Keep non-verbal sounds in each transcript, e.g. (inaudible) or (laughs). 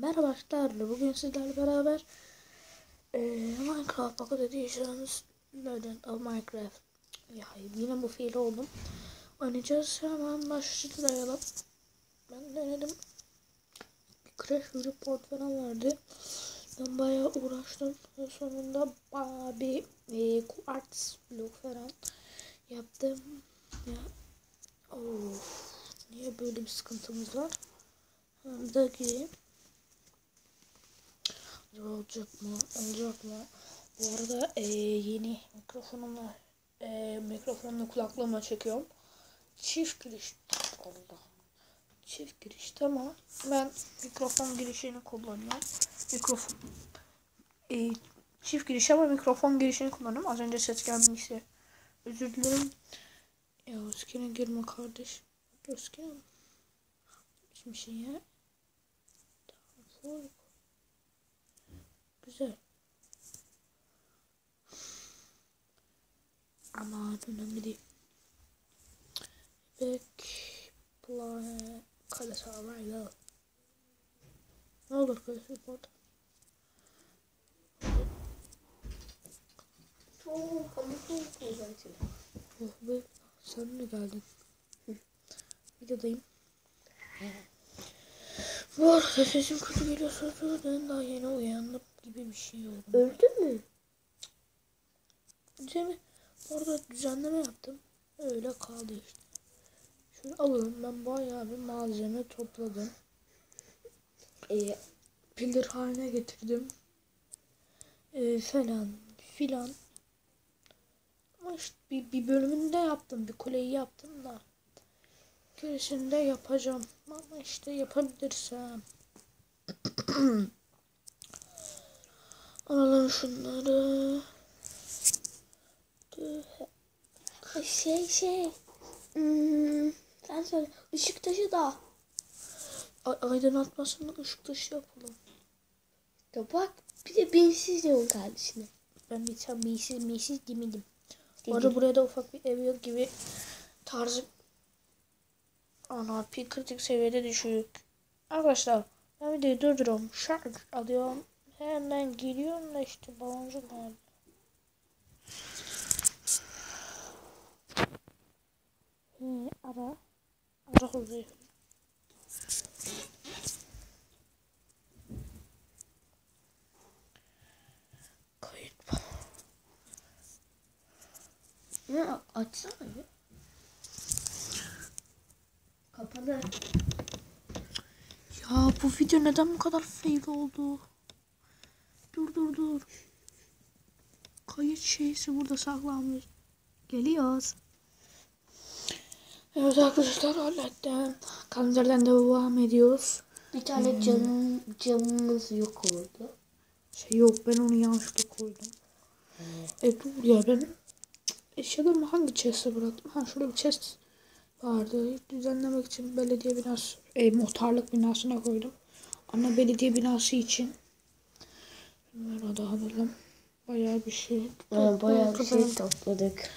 Merhaba arkadaşlar. Bugün sizlerle beraber e, Minecraft Pocket Editions Legend of Minecraft ya yine bu fiil oldum. Oynayacağız. Hemen başlayalım. Ben denedim. Crash report falan vardı. Ben bayağı uğraştım. Ve sonunda bayağı bir e, quartz blok falan yaptım. Ya of, niye böyle bir sıkıntımız var? Hem de gireyim. Olacak mı? Olacak mı? Bu arada e, yeni mikrofonumla e, mikrofonla kulaklığımla çekiyorum. Çift giriş oldu. Çift giriş tamam. Ben mikrofon girişini kullanıyorum. Mikrofon e, çift giriş ama mikrofon girişini kullanıyorum. Az önce ses gelmişse özür dilerim. Ya Özken'e girme kardeş. Özken. Hiçbir şey ya. Tamam. Güzel. Ama önemli değil. Back plan kale survival. Ne olur kale support. Çok ama güzel. Oh be sen mi geldin? Videodayım. Bu arada sesim kötü geliyorsa ben daha yeni uyandım gibi bir şey oldu. Öldün mü? Cem'i orada düzenleme yaptım. Öyle kaldı işte. Şunu alalım. Ben bayağı bir malzeme topladım. Ee, Pillar haline getirdim. Ee, falan filan. Ama işte bir, bir bölümünde yaptım. Bir kuleyi yaptım da. Gerisini de yapacağım. Ama işte yapabilirsem. (clears throat) Alalım şunları. şey şey. Hmm, sen söyle. Işık taşı da. Ay, aydınlatmasını ışık dışı yapalım. Da bak bir de bensiz diyorsun kardeşine. Ben bir tane miysiz miysiz demedim. Bu arada buraya da ufak bir ev yok gibi tarzı ana pi kritik seviyede düşük. Arkadaşlar ben videoyu durduruyorum. Şarj alıyorum. Hemen geliyorum da işte baloncuk nerede? He, ara. Ara hızlı. Kayıt Ya açsana bir. Kapalı. Ya bu video neden bu kadar fail oldu? Dur dur. Kayıt şeysi burada saklanmış. Geliyoruz. Evet arkadaşlar hallettim. Kaldırdan devam ediyoruz. Bir tane canım, camımız yok oldu. Şey yok ben onu yanlışlıkla koydum. E dur ya ben eşyalarımı hangi chest'e bıraktım? Ha şurada bir chest vardı. Düzenlemek için belediye binası, e, muhtarlık binasına koydum. Ana belediye binası için. Bunları da alalım. Bayağı bir şey. Yani bayağı bir şey topladık.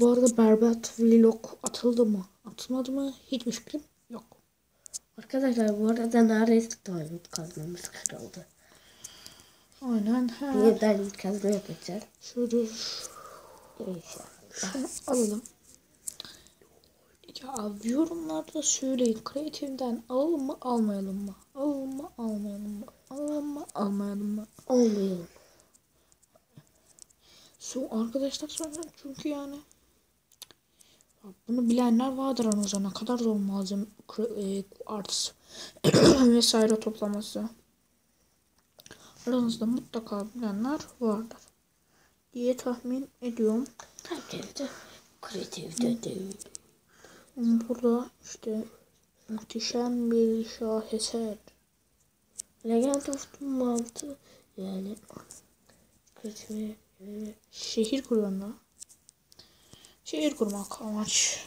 Bu arada berbat vlog atıldı mı? Atılmadı mı? Hiçbir fikrim yok. Arkadaşlar bu arada neredeyse diamond kazmamız kırıldı. Aynen. Ha. Yeniden kazma yapacağız. Şöyle şunu alalım. Ya yorumlarda söyleyin. Creative'den alalım mı almayalım mı? Alalım mı almayalım mı? Alalım mı almayalım mı? Olmuyor. So arkadaşlar sonra çünkü yani Ya bunu bilenler vardır aranızda ne kadar zor malzeme e, arts (coughs) vesaire toplaması. Aranızda mutlaka bilenler vardır diye tahmin ediyorum. Herkes de kreatifte değil. Burada işte muhteşem bir şaheser. Legend of the Mantı yani kreatif yani Şehir kuruyorlar. Şehir kurmak amaç.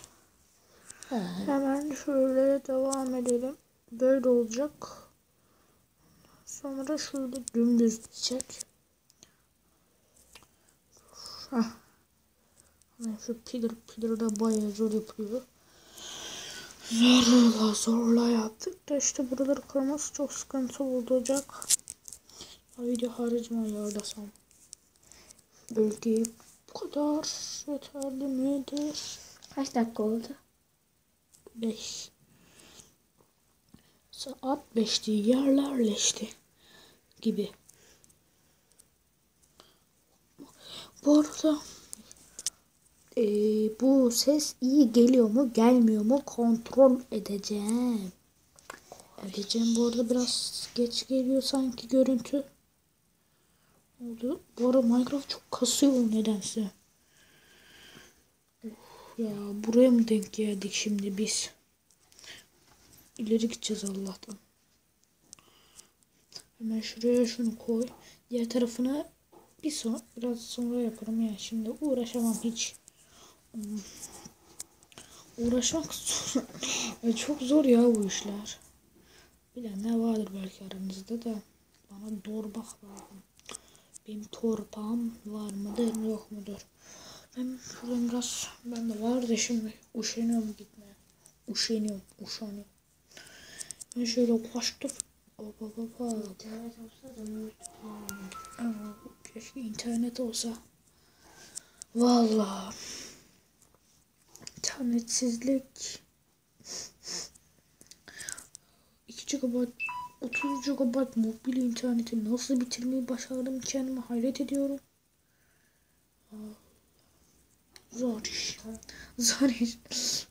ha, Hemen şöyle devam edelim. Böyle olacak. Sonra şöyle dümdüz gidecek. Heh. Şu pillar, pillar da bayağı zor yapıyor. Zorla zorla yaptık da işte buraları kırması çok sıkıntı olacak. Ya video haricime ayarlasam. Belki bu kadar yeterli midir? Kaç dakika oldu? 5 Saat 5'ti yerlerleşti gibi. Bu arada eee, bu ses iyi geliyor mu gelmiyor mu kontrol edeceğim. Edeceğim bu arada biraz geç geliyor sanki görüntü. Oldu. Bu arada Minecraft çok kasıyor nedense. Ya buraya mı denk geldik şimdi biz? İleri gideceğiz Allah'tan. Hemen şuraya şunu koy. Diğer tarafına bir son, biraz sonra yaparım ya. Şimdi uğraşamam hiç. Uğraşmak zor. Ya (laughs) çok zor ya bu işler. Bilenler vardır belki aranızda da. Bana doğru bak lazım. Benim torpağım var mıdır yok mudur? Ben şuradan biraz ben de var da şimdi uşeniyorum gitmeye. Uşeniyorum, uşeniyorum. Ben şöyle hop hop hop. İnternet olsa da Keşke internet olsa. Vallahi. İnternetsizlik. 2 GB 30 GB mobil interneti nasıl bitirmeyi başardım kendime hayret ediyorum. Zor iş. Zor iş.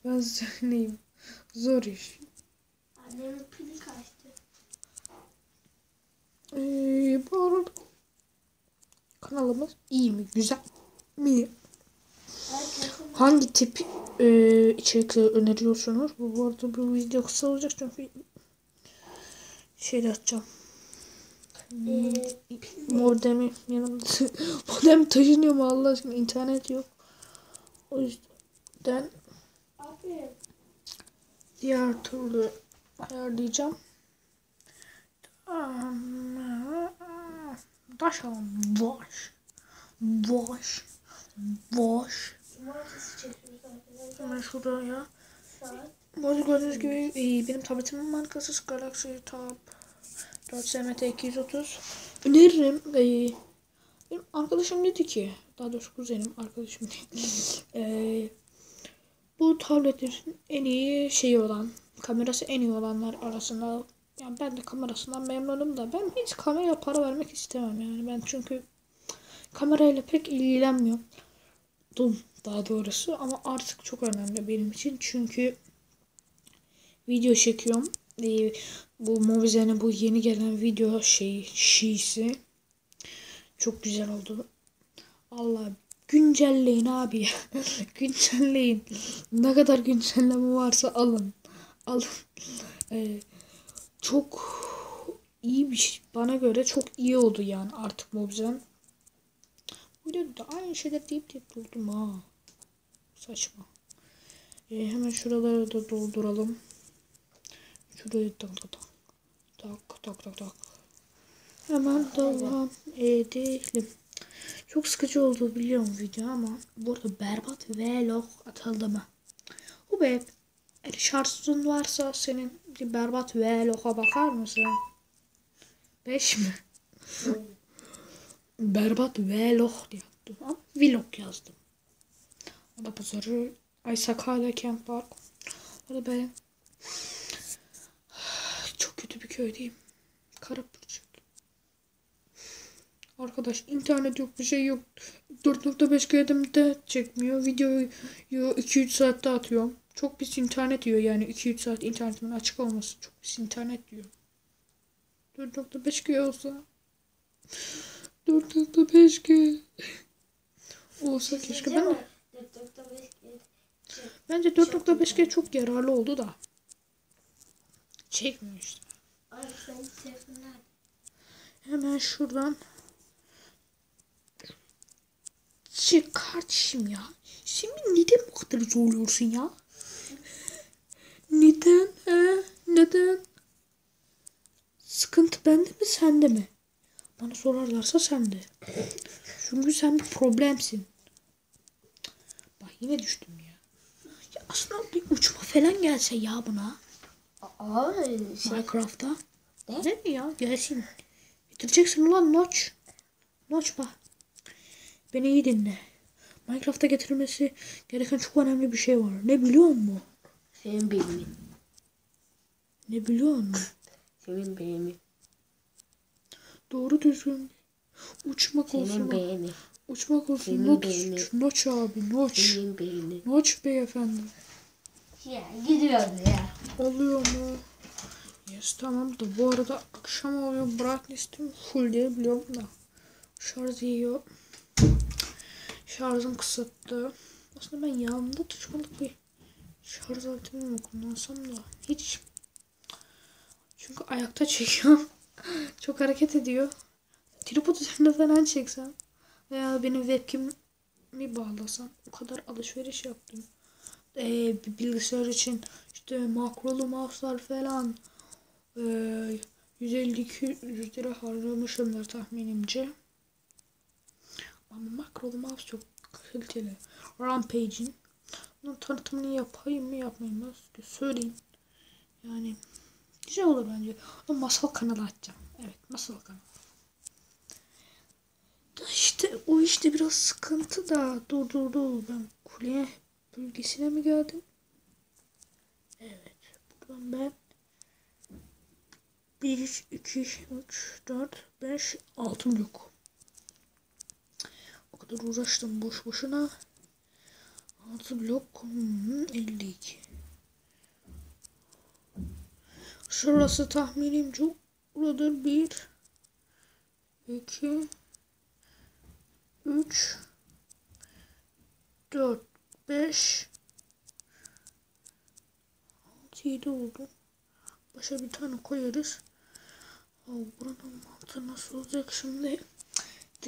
Ben söyleyeyim. Zor iş. Annemin pili kaçtı. Ee, bu arada kanalımız iyi mi? Güzel mi? Hangi tip e, içerikleri öneriyorsunuz? Bu, bu arada bu video kısa olacak çünkü şey de atacağım. Ee, Modemi yanımda. (laughs) Modem taşınıyor mu Allah aşkına? internet yok. O yüzden diğer türlü ayarlayacağım. Taşalım. Boş. Boş. Boş. Şuraya. Saat Bu arada gördüğünüz gibi e, benim tabletimin markası Galaxy Tab 4 SMT 230. Öneririm. E, benim arkadaşım dedi ki, daha doğrusu kuzenim arkadaşım değil. E, bu tabletin en iyi şeyi olan, kamerası en iyi olanlar arasında. Yani ben de kamerasından memnunum da ben hiç kamera para vermek istemem yani ben çünkü kamerayla pek ilgilenmiyorum. Dum daha doğrusu ama artık çok önemli benim için çünkü video çekiyorum. Ee, bu Movizen'in bu yeni gelen video şey şiisi çok güzel oldu. Allah güncelleyin abi (laughs) güncelleyin. Ne kadar güncelleme varsa alın. Alın. Ee, çok iyi bir şey. Bana göre çok iyi oldu yani artık Movizen. Videoda aynı şeyler deyip deyip durdum ha. Saçma. Ee, hemen şuraları da dolduralım. Şurayı tak tak tak. Tak tak tak tak. Hemen devam edelim. Çok sıkıcı oldu biliyorum video ama burada berbat vlog atıldı mı? Bu be eğer şarjın varsa senin bir berbat vlog'a bakar mısın? 5 mi? Berbat vlog diye yaptım ama vlog yazdım. Ada pazarı Ay Sakarya Kent Park. Orada ben çok kötü bir köydeyim. Karapürçük. Arkadaş internet yok bir şey yok. 4.5 G'de çekmiyor. Videoyu 2-3 saatte atıyorum. Çok pis internet yiyor yani 2-3 saat internetimin açık olması çok pis internet diyor. 4.5 G olsa 4.5 G olsa keşke ben de Bence 4.5G çok yararlı oldu da. Çekmiyor işte. Hemen şuradan çık kardeşim ya. Şimdi neden bu kadar zorluyorsun ya? Neden? He? Neden? Sıkıntı bende mi sende mi? Bana sorarlarsa sende. Çünkü sen bir problemsin. Bak yine düştüm ya. Ya Aslında bir uçma falan gelse ya buna. Aa şey. Minecraft'ta. Ne? Ne mi ya? Gelsin. Getireceksin ulan Notch. Notch bak. Beni iyi dinle. Minecraft'a getirilmesi gereken çok önemli bir şey var. Ne biliyor musun? Senin beynin. Ne biliyor musun? Senin beynin. Doğru düzgün uçmak Senin olsun. beynin. Uçmak olsun. Senin Notch. beyni. Notch abi. Notch. Senin beynin. Notch beyefendi. Ya gidiyordu ya. Oluyor mu? Yes tamam da bu arada akşam oluyor. Brightness'im full diye biliyorum da. Şarj yiyor. Şarjım kısıttı. Aslında ben yanımda tutmalık bir şarj aletimi mi kullansam da hiç. Çünkü ayakta çekiyorum. Çok hareket ediyor. Tripod üzerinde falan çeksem. Veya benim webcam'i bağlasam. O kadar alışveriş yaptım. Ee, bilgisayar için işte makrolu mouse'lar falan ee, 150-200 lira harcamışımdır tahminimce. Ama makrolu mouse çok kaliteli. Rampage'in. Bunun tanıtımını yapayım mı yapmayayım mı? Söyleyeyim. Yani güzel olur bence. Ama masal kanalı açacağım. Evet masal kanalı. İşte o işte biraz sıkıntı da. Dur dur dur. Ben kuleye bölgesine mi geldim? Evet. Buradan ben 1, 2, 3, 4, 5, 6 blok. O kadar uğraştım boş boşuna. 6 blok hmm, 52. Şurası tahminimce buradır 1 2 3 4 5 6 7 oldu. Başa bir tane koyarız. Oh, buranın mantığı nasıl olacak şimdi?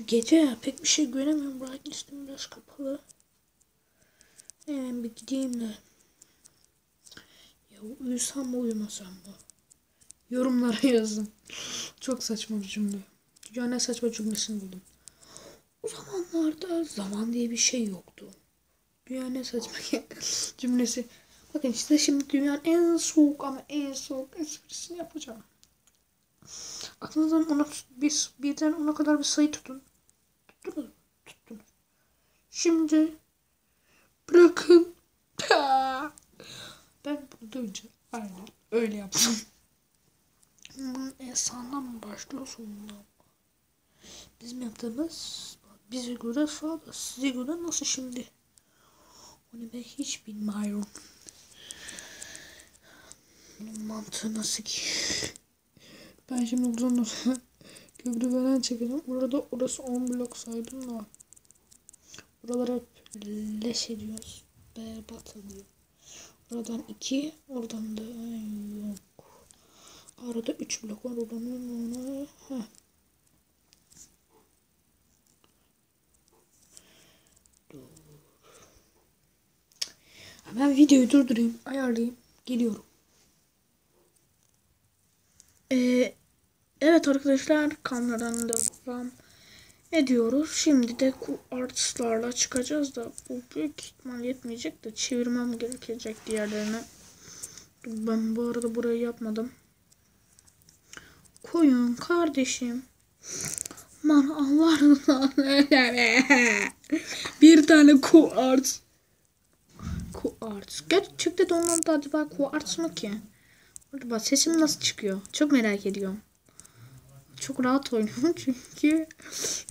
Gece ya pek bir şey göremiyorum. Brightness'im biraz kapalı. Hemen bir gideyim de. Ya uyusam mı uyumasam mı? Yorumlara (laughs) yazın. Çok saçma bir cümle. Dünyanın saçma cümlesini buldum. O zamanlarda zaman diye bir şey yoktu. Dünyanın en saçma (laughs) cümlesi. Bakın işte şimdi dünyanın en soğuk ama en soğuk esprisini yapacağım. Aklınızdan ona bir, birden ona kadar bir sayı tutun. Tuttunuz. Tuttunuz. Şimdi bırakın. Ben bunu duyunca aynen öyle yaptım. (laughs) Bunun en sağından mı başlıyor sonundan mı? Bizim yaptığımız bize göre sağda size göre nasıl şimdi? Onu ben hiç bilmiyorum. Bunun mantığı nasıl ki? Ben şimdi buradan (laughs) köprü falan çekeceğim. Burada orası 10 blok saydım da. Buralar hep leş ediyoruz. Berbat ediyor. Oradan 2, oradan da. Arada 3 blok var. Oradan ona. Ben videoyu durdurayım, ayarlayayım. Geliyorum. Ee, evet arkadaşlar kameradan devam ediyoruz. Şimdi de artistlarla çıkacağız da bu büyük ihtimal yetmeyecek de çevirmem gerekecek diğerlerine. Ben bu arada burayı yapmadım. Koyun kardeşim. Man Allah Bir tane kuarts. Kuarts. Gerçekten de ondan da acaba kuarts mı ki? Acaba sesim nasıl çıkıyor? Çok merak ediyorum. Çok rahat oynuyorum (laughs) çünkü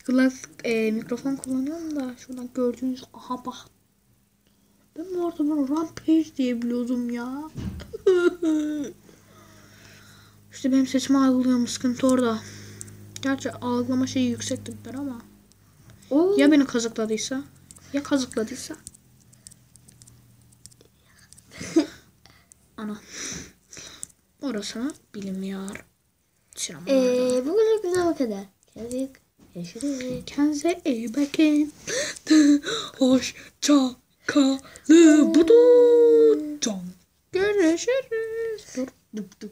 kulak e, mikrofon kullanıyorum da şuradan gördüğünüz aha bak. Ben bu arada bunu Rampage diye biliyordum ya. (laughs) işte benim sesimi algılıyorum sıkıntı orada. Gerçi algılama şeyi yüksektir ama. Oo. Ya beni kazıkladıysa? Ya kazıkladıysa? (laughs) Ana. Orasını bilmiyor. Sinema. Eee bugünlük güzel bu kadar. Kendinize görüşürüz. Kendinize iyi bakın. (gasps) Hoşça kalın. Budu. Görüşürüz. Dur. Dur. Dur.